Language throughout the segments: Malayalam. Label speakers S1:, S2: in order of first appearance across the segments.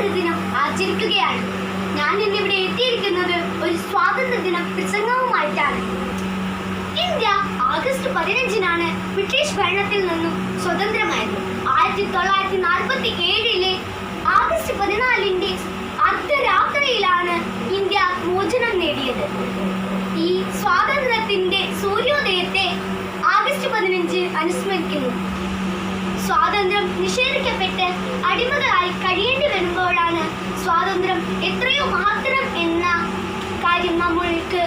S1: ആഘോഷിച്ചിരിക്കുകയാണ് ഞാൻ ഇന്നിവിടെ എത്തിയിരിക്കുന്നത് ഒരു സ്വാതന്ത്ര്യ ദിന പ്രസംഗവുമായിട്ടാണ്. ഇന്ത്യ ആഗസ്റ്റ് പതിനഞ്ചിനാണ് ബ്രിട്ടീഷ് ഭരണത്തിൽ നിന്നും സ്വതന്ത്രമായത്. ആയിരത്തി തൊള്ളായിരത്തി നാൽപ്പത്തി ഏഴിലെ ആഗസ്റ്റ് പതിനാലിന്റെ അർദ്ധരാത്രിയിലാണ് ഇന്ത്യ മോചനം നേടിയത്. ഈ സ്വാതന്ത്ര്യത്തിന്റെ സൂര്യോദയത്തെ ആഗസ്റ്റ് പതിനഞ്ച് അനുസ്മരിക്കുന്നു. സ്വാതന്ത്ര്യം നിഷേധിക്കപ്പെട്ട് അടിമകളായി കഴിയേണ്ടി സ്വാതന്ത്ര്യം എത്രയോ മാത്രം എന്ന കാര്യം നമ്മൾക്ക്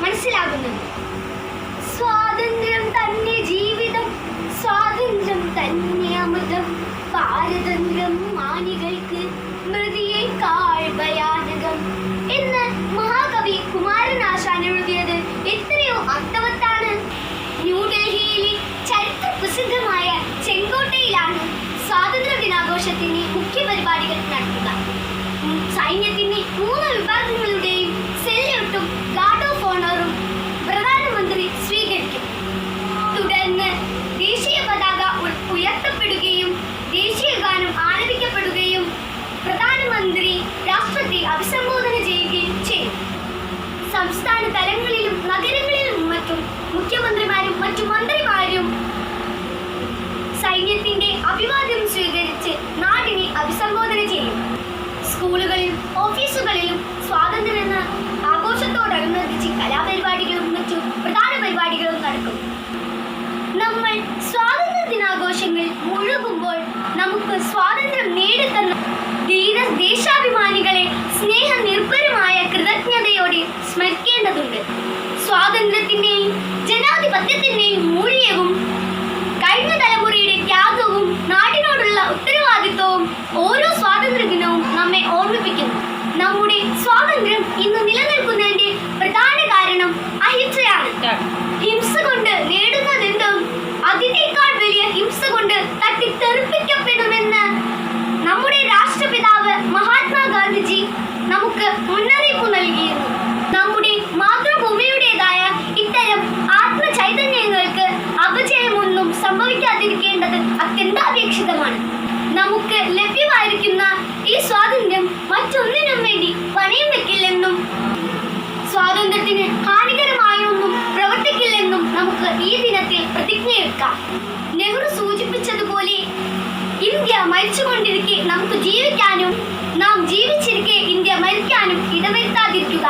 S1: മനസ്സിലാകുന്നുണ്ട് സ്വാതന്ത്ര്യം തന്നെ ജീവിതം സ്വാതന്ത്ര്യം തന്നെ അമൃതം. പാരതന്ത്ര്യം മാനികൾക്ക് മൃതിയേക്കാൾ ഭയാനകം. എന്ന് മഹാകവി കുമാരനാശാൻ എഴുതിയത് എത്രയോ അർത്ഥവത്താണ്. ന്യൂഡൽഹിയിലെ ചരിത്ര പ്രസിദ്ധമായ സംസ്ഥാന തലങ്ങളിലും നഗരങ്ങളിലും മറ്റും മുഖ്യമന്ത്രിമാരും മറ്റു മന്ത്രിമാരും സൈന്യത്തിന്റെ അഭിവാദ്യം സ്വീകരിച്ച് നാടിനെ അഭിസംബോധന ചെയ്യും. സ്കൂളുകളിലും ഓഫീസുകളിലും സ്വാതന്ത്ര്യ ആഘോഷത്തോടനുബന്ധിച്ച് കലാപരിപാടികളും മറ്റു പ്രധാന പരിപാടികളും നടക്കും. നമ്മൾ സ്വാതന്ത്ര്യ ദിനാഘോഷങ്ങൾ മുഴുകുമ്പോൾ നമുക്ക് സ്വാതന്ത്ര്യം നേടിത്തന്ന സ്വാതന്ത്ര്യത്തിന്റെയും ജനാധിപത്യത്തിന്റെയും മൂല്യവും കഴിഞ്ഞ തലമുറയുടെ ത്യാഗവും നാടിനോടുള്ള ഉത്തരവാദിത്വവും ഓരോ സ്വാതന്ത്ര്യ ദിനവും നമ്മെ ഓർമ്മിപ്പിക്കുന്നു. നമ്മുടെ സ്വാതന്ത്ര്യം ഇന്ന് നിലനിൽക്കുന്നതിന്റെ പ്രധാന കാരണം അഹിംസയാണ്. ഹിംസ കൊണ്ട് നേടുന്നതെന്തും അതിനേക്കാൾ വലിയ ഹിംസ കൊണ്ട് തട്ടിത്തെറിപ്പിക്കപ്പെടുമെന്ന് നമ്മുടെ രാഷ്ട്രപിതാവ് മഹാത്മാഗാന്ധിജി നമുക്ക് മുന്നറിയിപ്പ് നൽകിയിരുന്നു. നമ്മുടെ മാതൃഭൂമിയുടേതായ അത്യന്താപേക്ഷിതമാണ്. നമുക്ക് ലഭ്യമായിരിക്കുന്ന ഈ സ്വാതന്ത്ര്യം മറ്റൊന്നിനും വേണ്ടി പണയം വെക്കില്ലെന്നും സ്വാതന്ത്ര്യത്തിന് ഹാനികരമായൊന്നും പ്രവർത്തിക്കില്ലെന്നും നമുക്ക് ഈ ദിനത്തിൽ പ്രതിജ്ഞയെടുക്കാം. നെഹ്റു സൂചിപ്പിച്ചതുപോലെ ഇന്ത്യ മരിച്ചുകൊണ്ടിരിക്കെ നമുക്ക് ജീവിക്കാനും നാം ജീവിച്ചിരിക്കെ ഇന്ത്യ മരിക്കാനും ഇടവരുത്താതിരിക്കുക.